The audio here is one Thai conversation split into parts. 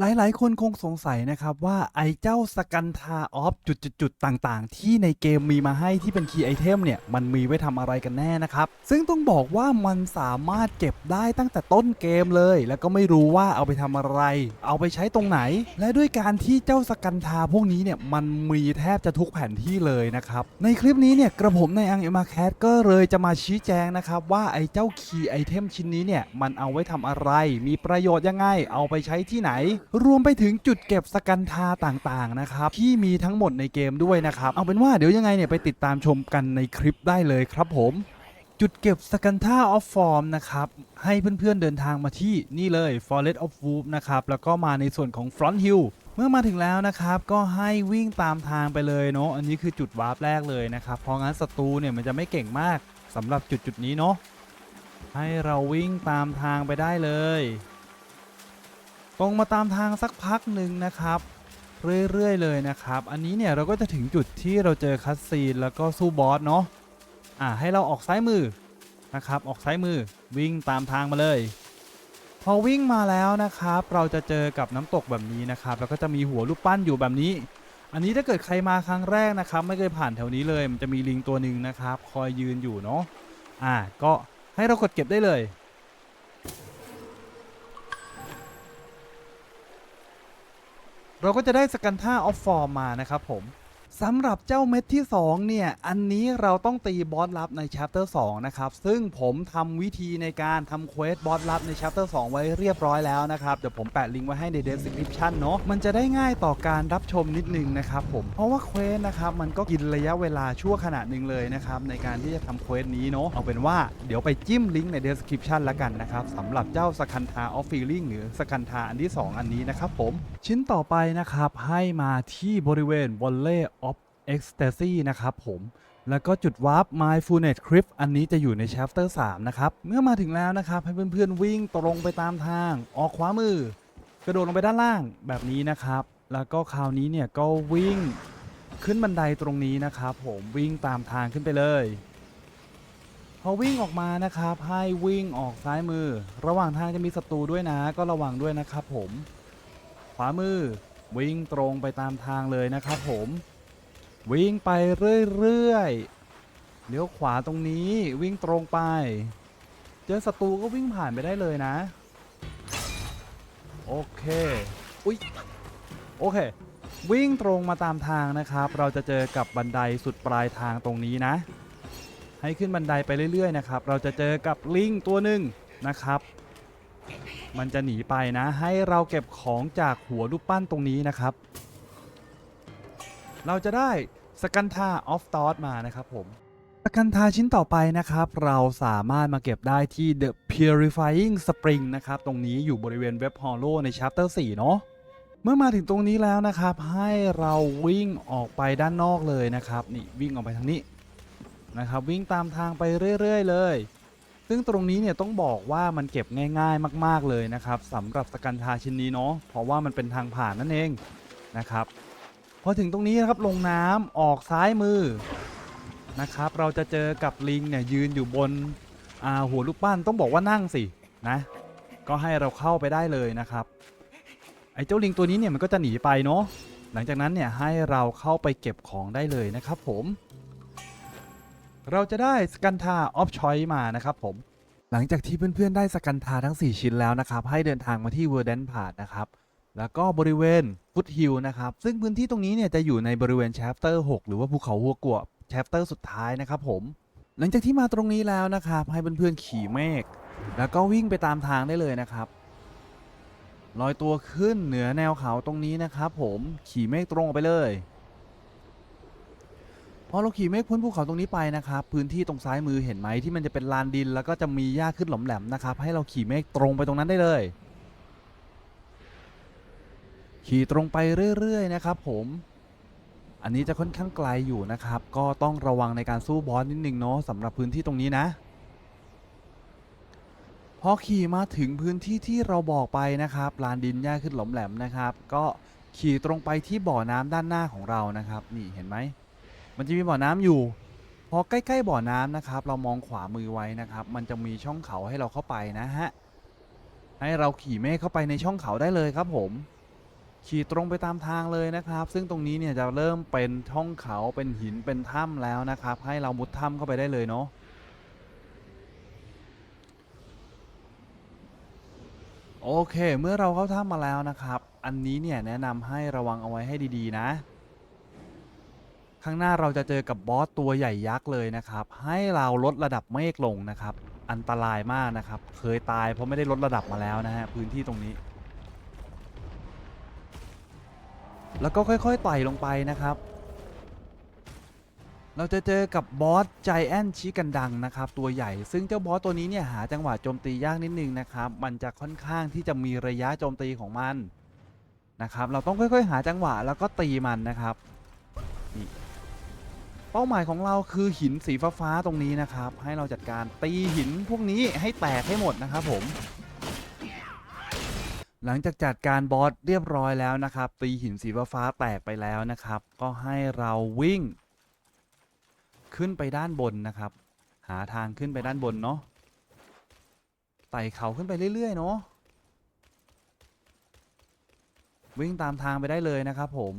หลาย ๆ คนคงสงสัยนะครับว่าไอ้เจ้าสกันทาออฟจุดๆ ๆ ต่างๆ ที่ในเกมมีมาให้ที่เป็นคีย์ไอเทมเนี่ย มันมีไว้ทำอะไรกันแน่นะครับ ซึ่งต้องบอกว่ามันสามารถเก็บได้ตั้งแต่ต้นเกมเลย แล้วก็ไม่รู้ว่าเอาไปทำอะไร เอาไปใช้ตรงไหน และด้วยการที่เจ้าสกันทาพวกนี้เนี่ย มันมีแทบจะทุกแผนที่เลยนะครับ ในคลิปนี้เนี่ยกระผมในอังเอมาแคทก็เลยจะมาชี้แจงนะครับว่าไอ้เจ้าคีย์ไอเทมชิ้นนี้เนี่ยมันเอาไว้ทำอะไร มีประโยชน์ยังไง เอาไปใช้ที่ไหนรวมไปถึงจุดเก็บสกันทาต่างๆนะครับที่มีทั้งหมดในเกมด้วยนะครับ เอาเป็นว่าเดี๋ยวยังไงเนี่ยไปติดตามชมกันในคลิปได้เลยครับผมจุดเก็บสกันท่าออฟฟอร์มนะครับ ให้เพื่อนๆเดินทางมาที่นี่เลย Forest of Wolf นะครับ แล้วก็มาในส่วนของ Front Hill เมื่อมาถึงแล้วนะครับ ก็ให้วิ่งตามทางไปเลยเนาะอันนี้คือจุดวาร์ปแรกเลยนะครับ เพราะงั้นศัตรูเนี่ยมันจะไม่เก่งมากสำหรับจุดจุดนี้เนาะให้เราวิ่งตามทางไปได้เลย ตรงมาตามทางสักพักหนึ่งนะครับ เรื่อยๆเลยนะครับ อันนี้เนี่ยเราก็จะถึงจุดที่เราเจอคัสซีนแล้วก็สู้บอสเนาะอ่าให้เราออกซ้ายมือนะครับ ออกซ้ายมือวิ่งตามทางมาเลย พอวิ่งมาแล้วนะครับ เราจะเจอกับน้ำตกแบบนี้นะครับ แล้วก็จะมีหัวรูปปั้นอยู่แบบนี้ อันนี้ถ้าเกิดใครมาครั้งแรกนะครับ ไม่เคยผ่านแถวนี้เลย มันจะมีลิงตัวหนึ่งนะครับ คอยยืนอยู่เนาะอ่าก็ให้เรากดเก็บได้เลย เราก็จะได้สกันท่าออฟฟอร์มมานะครับผม สำหรับเจ้าเม็ดที่ 2 เนี่ย อันนี้เราต้องตีบอสลับใน chapter 2 นะครับ ซึ่งผมทำวิธีในการทำเควสบอสลับใน chapter 2 ไว้เรียบร้อยแล้วนะครับ เดี๋ยวผมแปะลิงก์ไว้ให้ใน description เนาะมันจะได้ง่ายต่อการรับชมนิดนึงนะครับผมเพราะว่าเควสนะครับ มันก็กินระยะเวลาชั่วขณะหนึ่งเลยนะครับ ในการที่จะทำเควสนี้เนาะเอาเป็นว่าเดี๋ยวไปจิ้มลิงก์ใน description แล้วกันนะครับสำหรับเจ้าสกันทาออฟฟีลิ่งหรือสกันทาอันที่ 2 อันนี้นะครับผมชิ้นต่อไปนะครับให้มาที่บริเวณ Volley of Ecstasy นะครับผม แล้วก็จุดวาร์ป Mindfulness Crypt อันนี้จะอยู่ใน Chapter 3 นะครับ เมื่อมาถึงแล้วนะครับ ให้เพื่อนๆวิ่งตรงไปตามทาง ออกขวามือ กระโดดลงไปด้านล่างแบบนี้นะครับ แล้วก็คราวนี้เนี่ยก็วิ่งขึ้นบันไดตรงนี้นะครับผมวิ่งตามทางขึ้นไปเลยพอวิ่งออกมานะครับให้วิ่งออกซ้ายมือ ระหว่างทางจะมีศัตรูด้วยนะ ก็ระวังด้วยนะครับผม ขวามือวิ่งตรงไปตามทางเลยนะครับผม วิ่งไปเรื่อยๆเลี้ยวขวาตรงนี้วิ่งตรงไป เจอศัตรูก็วิ่งผ่านไปได้เลยนะ โอเค อุ๊ย โอเค วิ่งตรงมาตามทางนะครับ เราจะเจอกับบันไดสุดปลายทางตรงนี้นะ ให้ขึ้นบันไดไปเรื่อยๆนะครับ เราจะเจอกับลิงตัวหนึ่งนะครับ มันจะหนีไปนะ ให้เราเก็บของจากหัวรูปปั้นตรงนี้นะครับ เราจะได้สกันทาออฟตอสมานะครับผมสกันทาชิ้นต่อไปนะครับ เราสามารถมาเก็บได้ที่ The Purifying Spring นะครับ ตรงนี้อยู่บริเวณเว็บฮอลโลใน Chapter 4 เนาะเมื่อมาถึงตรงนี้แล้วนะครับ ให้เราวิ่งออกไปด้านนอกเลยนะครับ นี่วิ่งออกไปทางนี้นะครับ วิ่งตามทางไปเรื่อย ๆ เลย ซึ่งตรงนี้เนี่ยต้องบอกว่ามันเก็บง่ายๆมาก ๆเลยนะครับสำหรับสกันทาชิ้นนี้เนาะเพราะว่ามันเป็นทางผ่านนั่นเองนะครับ พอถึงตรงนี้นะครับลงน้ำออกซ้ายมือนะครับ เราจะเจอกับลิงเนี่ยยืนอยู่บนหัวลูกปั้นต้องบอกว่านั่งสินะก็ให้เราเข้าไปได้เลยนะครับไอ้เจ้าลิงตัวนี้เนี่ยมันก็จะหนีไปเนาะหลังจากนั้นเนี่ยให้เราเข้าไปเก็บของได้เลยนะครับผม เราจะได้สกันทาออฟชอยมานะครับผม หลังจากที่เพื่อนๆได้สกันทาทั้ง 4 ชิ้นแล้วนะครับ ให้เดินทางมาที่เวอร์เดนพาร์นะครับ แล้วก็บริเวณฟุตฮิลนะครับ ซึ่งพื้นที่ตรงนี้เนี่ยจะอยู่ในบริเวณแชปเตอร์ 6 หรือว่าภูเขาหัวกัวแชปเตอร์สุดท้ายนะครับผม หลังจากที่มาตรงนี้แล้วนะครับ ให้เพื่อนๆขี่เมฆแล้วก็วิ่งไปตามทางได้เลยนะครับลอยตัวขึ้นเหนือแนวเขาตรงนี้นะครับผมขี่เมฆตรงไปเลยพอเราขี่เมฆพ้นภูเขาตรงนี้ไปนะครับ พื้นที่ตรงซ้ายมือเห็นไหมที่มันจะเป็นลานดิน แล้วก็จะมีหญ้าขึ้นหล่อมแหลมนะครับ ให้เราขี่เมฆตรงไปตรงนั้นได้เลย ขี่ตรงไปเรื่อยๆนะครับผมอันนี้จะค่อนข้างไกลอยู่นะครับ ก็ต้องระวังในการสู้บอสนิดนึงเนาะสำหรับพื้นที่ตรงนี้นะพอขี่มาถึงพื้นที่ที่เราบอกไปนะครับลานดินหญ้าขึ้นหลอมแหลมนะครับ ก็ขี่ตรงไปที่บ่อน้ำด้านหน้าของเรานะครับ นี่เห็นไหมมันจะมีบ่อน้ำอยู่ พอใกล้ๆบ่อน้ำนะครับ เรามองขวามือไว้นะครับ มันจะมีช่องเขาให้เราเข้าไปนะฮะให้เราขี่เมฆเข้าไปในช่องเขาได้เลยครับผม ขี่ตรงไปตามทางเลยนะครับ ซึ่งตรงนี้เนี่ยจะเริ่มเป็นช่องเขาเป็นหินเป็นถ้ำแล้วนะครับ ให้เรามุดถ้ำเข้าไปได้เลยเนาะโอเค เมื่อเราเข้าถ้ำมาแล้วนะครับ อันนี้เนี่ยแนะนำให้ระวังเอาไว้ให้ดีๆนะ ข้างหน้าเราจะเจอกับบอสตัวใหญ่ยักษ์เลยนะครับ ให้เราลดระดับเมฆลงนะครับ อันตรายมากนะครับ เคยตายเพราะไม่ได้ลดระดับมาแล้วนะฮะพื้นที่ตรงนี้ แล้วก็ค่อยๆไต่ลงไปนะครับ เราจะเจอกับบอสใจแอนชิกันดังนะครับ ตัวใหญ่ ซึ่งเจ้าบอสตัวนี้เนี่ยหาจังหวะโจมตียากนิดนึงนะครับ มันจะค่อนข้างที่จะมีระยะโจมตีของมันนะครับ เราต้องค่อยๆ หาจังหวะแล้วก็ตีมันนะครับนี่เป้าหมายของเราคือหินสีฟ้าๆตรงนี้นะครับ ให้เราจัดการตีหินพวกนี้ให้แตกให้หมดนะครับผม หลังจากจัดการบอสเรียบร้อยแล้วนะครับ ตีหินสีฟ้าแตกไปแล้วนะครับ ก็ให้เราวิ่ง ขึ้นไปด้านบนนะครับ หาทางขึ้นไปด้านบนเนาะไต่เขาขึ้นไปเรื่อย ๆ เนาะวิ่งตามทางไปได้เลยนะครับผม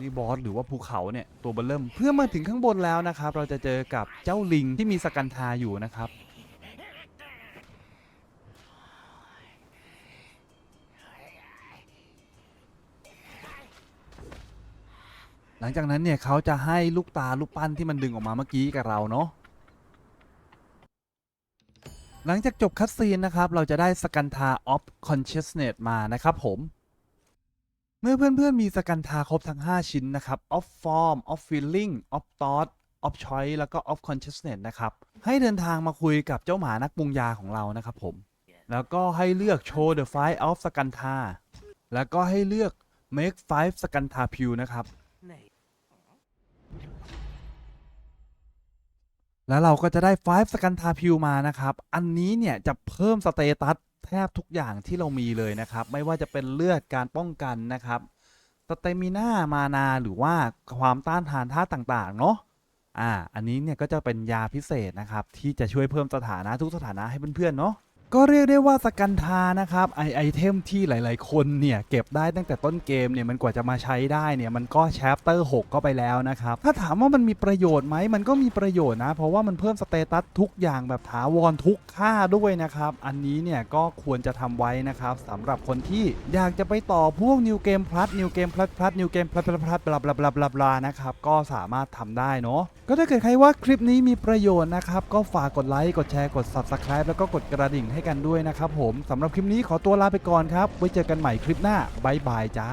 นี่บอสหรือว่าภูเขาเนี่ยตัวเบลเริ่มเพื่อมาถึงข้างบนแล้วนะครับ เราจะเจอกับเจ้าลิงที่มีสกันทาอยู่นะครับ หลังจากนั้นเนี่ยเขาจะให้ลูกตาลูกปั้นที่มันดึงออกมาเมื่อกี้กับเราเนาะหลังจากจบคัดซีนนะครับ เราจะได้สกันทาออฟคอนเชสเนตมานะครับผม เมื่อเพื่อนๆมีสกันทาครบทั้ง 5 ชิ้นนะครับ off form off feeling off thought off choice แล้วก็ off consciousness นะครับ ให้เดินทางมาคุยกับเจ้าหมานักปรุงยาของเรานะครับผม แล้วก็ให้เลือก show the five of สกันทาแล้วก็ให้เลือก make five สกันทาพิวนะครับ แล้วเราก็จะได้5สกันทาพิวมานะครับ อันนี้เนี่ยจะเพิ่มสเตตัสแทบทุกอย่างที่เรามีเลยนะครับ ไม่ว่าจะเป็นเลือดการป้องกันนะครับสเตมิน่ามานาหรือว่าความต้านทานธาต่างๆ เนาะอ่า อันนี้เนี่ยก็จะเป็นยาพิเศษนะครับ ที่จะช่วยเพิ่มสถานะทุกสถานะให้เพื่อนๆเนาะ ก็เรียกได้ว่าสกันทานะครับไอไอเทมที่หลาย ๆ คนเนี่ยเก็บได้ตั้งแต่ต้นเกมเนี่ยมันกว่าจะมาใช้ได้เนี่ยมันก็แชปเตอร์6ก็ไปแล้วนะครับถ้าถามว่ามันมีประโยชน์ไหมมันก็มีประโยชน์นะ เพราะว่ามันเพิ่มสเตตัสทุกอย่างแบบถาวรทุกค่าด้วยนะครับ อันนี้เนี่ยก็ควรจะทำไว้นะครับสำหรับคนที่อยากจะไปต่อพวกนิวเกมพลัสนิวเกมพลัสพลัสนิวเกมพลัสพลัสพลัสบลาบลาบลาบลาบลานะครับก็สามารถทำได้เนาะก็ถ้าเกิดใครว่าคลิปนี้มีประโยชน์นะครับก็ฝากกดไลค์กดแชร์กด Subscribe แล้วก็กดกระดิ่งให้กันด้วยนะครับผมสำหรับคลิปนี้ขอตัวลาไปก่อนครับ ไว้เจอกันใหม่คลิปหน้าบายบายจ้า